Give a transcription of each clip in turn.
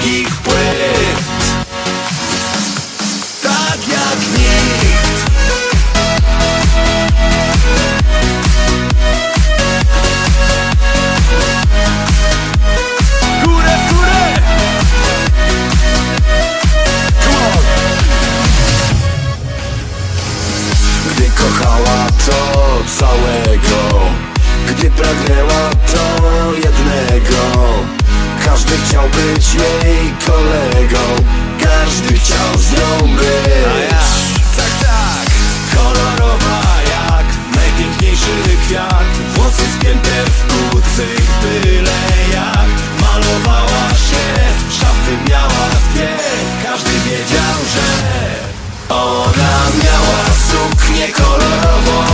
wszystkich płyt. Tak jak nikt. Górę, górę. Come on. Gdy kochała to całego Gdy pragnęła to jednego. Każdy chciał być jej kolegą. Każdy chciał z nią być. A ja, tak, tak. Kolorowa jak najpiękniejszy kwiat. Włosy spięte w kucyk byle jak. Malowała się, szafy miała dwie. Każdy wiedział, że Ona miała suknię kolorową.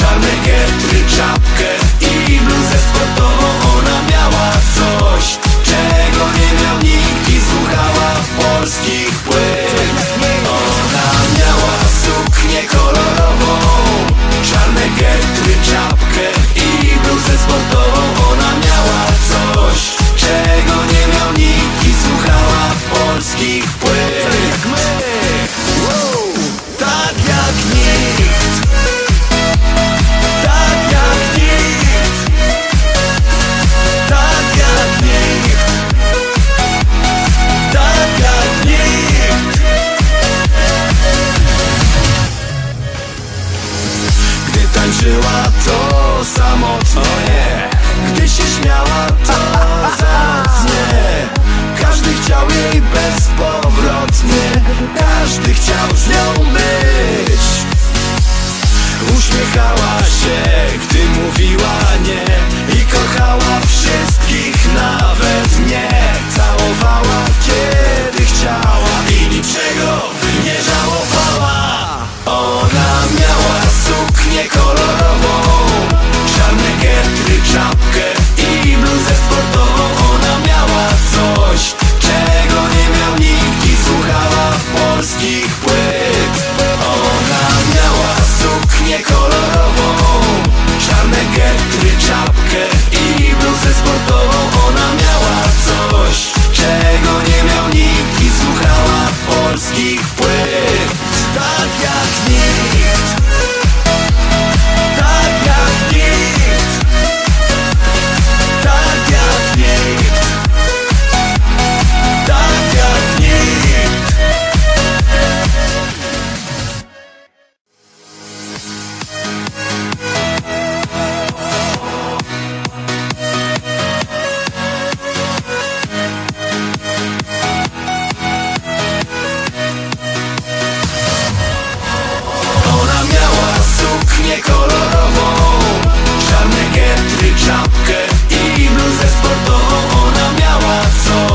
Czarny getry, czapkę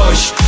дождь.